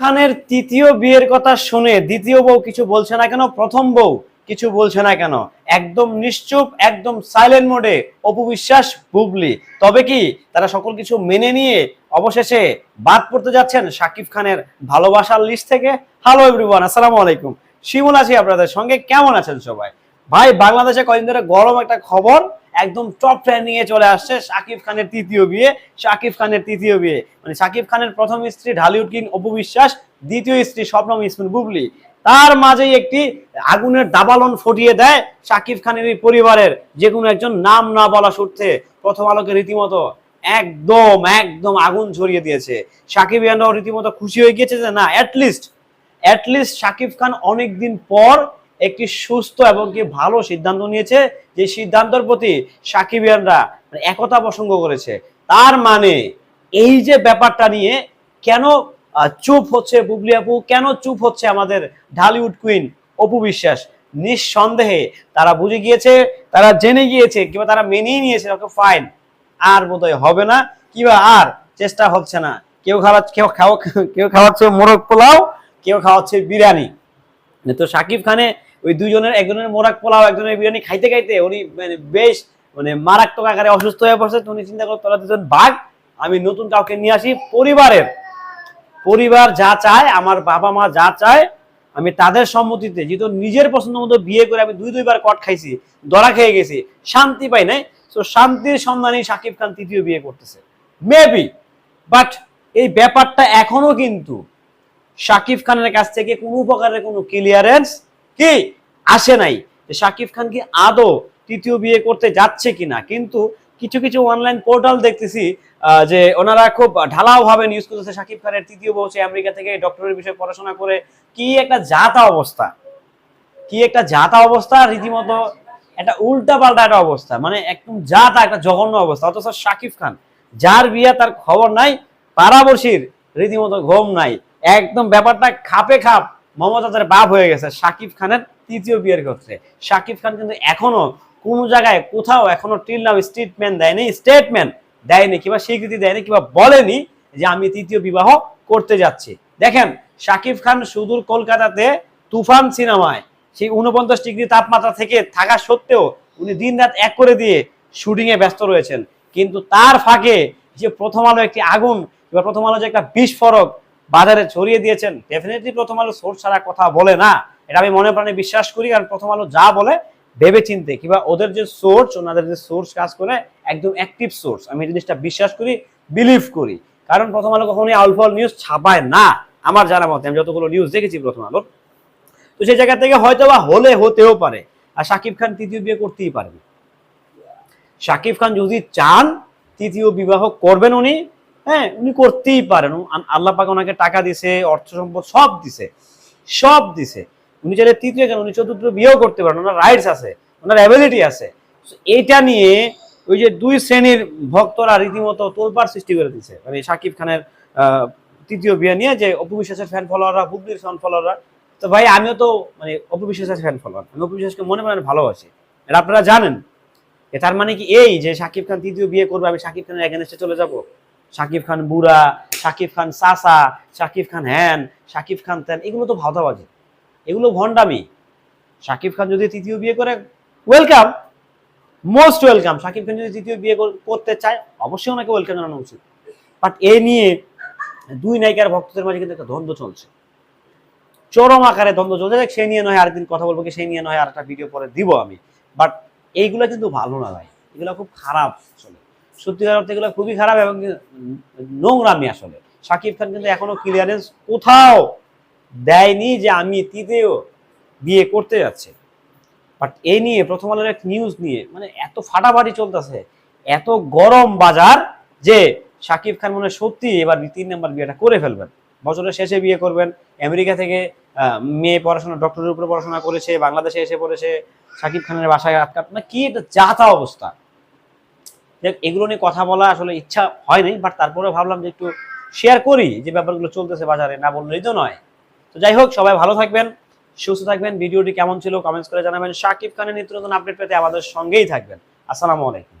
খানের তৃতীয় বিয়ের কথা শুনে দ্বিতীয় বউ কিছু বলছে না কেন? প্রথম বউ কিছু বলছে না কেন? একদম নিশ্চুপ, একদম সাইলেন্ট মোডে অপবিশ্বাস বুবলি। তবে কি তারা সকল কিছু মেনে নিয়ে অবশেষে বাদ পড়তে যাচ্ছেন শাকিব খানের ভালোবাসার লিস্ট থেকে? হ্যালো এভরিওয়ান আসসালামু আলাইকুম। শিমুল আছি আপনাদের সঙ্গে। কেমন আছেন সবাই? ভাই, বাংলাদেশে কয়েকদিন ধরে গরম একটা খবর। একদম টপ ট্রেন্ডিং এ চলে আসছে শাকিব খানের তৃতীয় বিয়ে, শাকিব খানের তৃতীয় বিয়ে। মানে শাকিব খানের প্রথম স্ত্রী ঢালিউড কিং অপু বিশ্বাস, দ্বিতীয় স্ত্রী স্বপ্নম ইসমিন বুবলি। তার মাঝেই একটি আগুনের দাবালন ফুটিয়ে দেয় শাকিব খানের এই পরিবারের যে কোনো একজন নাম না বলা সূত্রে প্রথম আলোকে রীতিমতো একদম একদম আগুন ছড়িয়ে দিয়েছে। সাকিব ইয়ানরাও রীতিমতো খুশি হয়ে গিয়েছে যে না অ্যাটলিস্ট অ্যাটলিস্ট শাকিব খান অনেকদিন পর একটি সুস্থ এবং কি ভালো সিদ্ধান্ত নিয়েছে। যে সিদ্ধান্তের প্রতি সাকিবিয়ানরা মানে একতা প্রসঙ্গ করেছে। তার মানে এই যে ব্যাপারটা নিয়ে কেন চুপ হচ্ছে বুবলি আপু? কেন চুপ হচ্ছে আমাদের ঢালিউড কুইন অপু বিশ্বাস? নিঃসন্দেহে তারা বুঝে গিয়েছে, তারা জেনে গিয়েছে, কিংবা তারা মেনেই নিয়েছে, ওকে ফাইন আর বোধহয় হবে না, কিংবা আর চেষ্টা হচ্ছে না। কেউ খাওয়া কেউ খাওয়া, কেউ খাওয়াচ্ছে মোরগ পোলাও, কেউ খাওয়াচ্ছে বিরিয়ানি। তো সাকিব খানে ওই দুইজনের, একজনের মোরাক পোলাও, একজনের বিরিয়ানি খাইতে খাইতে উনি মানে বেশ মানে মারাত্মক আকারে অসুস্থ হয়ে পড়ছে। উনি চিন্তা করে তোরা দুজন বাঘ আমি নতুন কাউকে নিয়ে আসি পরিবারের। পরিবার যা চায়, আমার বাবা মা যা চায়, আমি তাদের সম্মতিতে, যেহেতু নিজের পছন্দ মতো বিয়ে করে আমি দুই দুইবার কট খাইছি, দরা খেয়ে গেছি, শান্তি পাই নাই। তো শান্তির সন্ধানে সাকিব খান তৃতীয় বিয়ে করতেছে। মেবি বাট এই ব্যাপারটা এখনও কিন্তু শাকিব খানের কাছ থেকে কোনো প্রকারের কোনো ক্লিয়ারেন্স কি? আসে নাই। শাকিব খান কি আদৌ তৃতীয় বিয়ে করতে যাচ্ছে কিনা? কিন্তু কিছু কিছু অনলাইন পোর্টাল দেখতেছি যে ওনারা খুব ঢালাও ভাবে নিউজ করতেছে শাকিব খানের তৃতীয় বউ সে আমেরিকা থেকে ডক্টরের বিষয়ে পড়াশোনা করে। কি একটা জাতা অবস্থা। কি একটা জাতা অবস্থা, রীতিমতো একটা উল্টা পাল্টা একটা অবস্থা। মানে একদম জাতা, একটা জঘন্য অবস্থা। অথচ শাকিব খান, যার বিয়ে তার খবর নাই পাড়াবর্ষীর রীতিমতো ঘুম নাই। একদম ব্যাপারটা খাপে খাপ। মমতাজের বাপ হয়ে গেছে শাকিব খানের তৃতীয় বিয়ের ক্ষেত্রে শাকিব খান কিন্তু এখনও কোনো জায়গায়, কোথাও এখনও টিল নাও স্টেটমেন্ট দেয়নি স্টেটমেন্ট দেয়নি কিংবা স্বীকৃতি দেয়নি কিংবা বলেনি যে আমি তৃতীয় বিবাহ করতে যাচ্ছি। দেখেন, শাকিব খান সুদূর কলকাতাতে তুফান সিনেমায় সেই উনপঞ্চাশ ডিগ্রি তাপমাত্রা থেকে থাকা সত্ত্বেও উনি দিন রাত এক করে দিয়ে শুটিংয়ে ব্যস্ত রয়েছেন। কিন্তু তার ফাঁকে যে প্রথম আলো একটি আগুন কিংবা প্রথম আলো যে একটা বিস্ফোরক বাজারে ছড়িয়ে দিয়েছেন ডেফিনেটলি প্রথম আলো সোর্স ছাড়া কথা বলে না। এটা আমি মনে প্রাণে বিশ্বাস করি, কারণ প্রথম আলো যা বলে ভেবে চিনতে কিংবা ওদের যে সোর্স ওনাদের যে সোর্স কাজ করে, একদম অ্যাক্টিভ সোর্স আমি এই জিনিসটা বিশ্বাস করি বিলিভ করি। কারণ প্রথম আলো কখনোই আলফল নিউজ ছাপায় না। আমার জানা মতে, আমি যতগুলো নিউজ দেখেছি প্রথম আলোর। তো সেই জায়গা থেকে হয়তো বা হলে হতেও পারে। আর শাকিব খান তৃতীয় বিয়ে করতেই পারেন। শাকিব খান যদি চান, তৃতীয় বিবাহ করবেন উনি হ্যাঁ উনি করতেই পারেন। আল্লাহ পাক ওনাকে টাকা দিছে, অর্থ সম্পদ সব দিছে সব দিছে। উনি চাইলে তৃতীয় কেন উনি চতুর্থ বিয়েও করতে পারেন, ওনার রাইটস আছে, ওনার অ্যাবিলিটি আছে। এইটা নিয়ে ওই যে দুই শ্রেণির ভক্তরা রীতিমতো তোলপাড় সৃষ্টি করে দিচ্ছে মানে শাকিব খানের তৃতীয় বিয়ে নিয়ে যে অপু বিশ্বাসের ফ্যান ফলোয়াররা হুগলির ফ্যান ফলোয়াররা তো ভাই, আমিও তো মানে অপু বিশ্বাসের ফ্যান ফলোয়ার আমি অপু বিশ্বাসকে মনে মনে ভালোবাসি। এটা আপনারা জানেন তার মানে কি এই যে শাকিব খান তৃতীয় বিয়ে করবে, আমি শাকিব খানের এগেনস্টে চলে যাব? শাকিব খান বুড়া, শাকিব খান সাসা শাকিব খান হ্যান, শাকিব খান ত্যান, এগুলো তো ভাওতাবাজি। এগুলো ভণ্ডামি। শাকিব খান যদি তৃতীয় বিয়ে করে welcome most welcome Shakib Khan যদি তৃতীয় বিয়ে করতে চায়, অবশ্যই ওনাকে ওয়েলকাম জানানো উচিত। বাট এ নিয়ে দুই নায়িকার ভক্তদের মাঝে কিন্তু একটা দ্বন্দ্ব চলছে। চরম আকারে দ্বন্দ্ব চলছে। সেই নিয়ে নয় আরেকদিন কথা বলব কি নিয়ে নয় আর একটা ভিডিও পরে দিব আমি। বাট এইগুলো কিন্তু ভালো না ভাই। এগুলো খুব খারাপ আসলে সত্যিকার অর্থে এগুলো খুবই খারাপ এবং নোংরামি আসলে। শাকিব খান কিন্তু এখনও ক্লিয়ারেন্স কোথাও দেয়নি যে আমি তৃতীয় বিয়ে করতে যাচ্ছে। বাট এই নিয়ে, প্রথম আলোর এক নিউজ নিয়ে মানে এত ফাটাফাটি চলতেছে, এত গরম বাজার যে শাকিব খান মনে সত্যি এবার তিন নাম্বার বিয়েটা করে ফেলবেন। বছরের শেষে বিয়ে করবেন, আমেরিকা থেকে মেয়ে পড়াশোনা ডক্টরের উপরে পড়াশোনা করেছে, বাংলাদেশে এসে পড়েছে শাকিব খানের বাসায় আটকাট না, কি এটা যাতা অবস্থা। দেখ এগুলো নিয়ে কথা বলা আসলে ইচ্ছা হয়নি বাট তারপরে ভাবলাম যে একটু শেয়ার করি যে ব্যাপারগুলো চলতেছে বাজারে, না বললেই তো নয়। তো যাই হোক, সবাই ভালো থাকবেন, সুস্থ থাকবেন, ভিডিওটি কেমন ছিল কমেন্টস করে জানাবেন। শাকিব খানের নিত্য নতুন আপডেট পেতে আমাদের সঙ্গেই থাকবেন। আসসালামু আলাইকুম।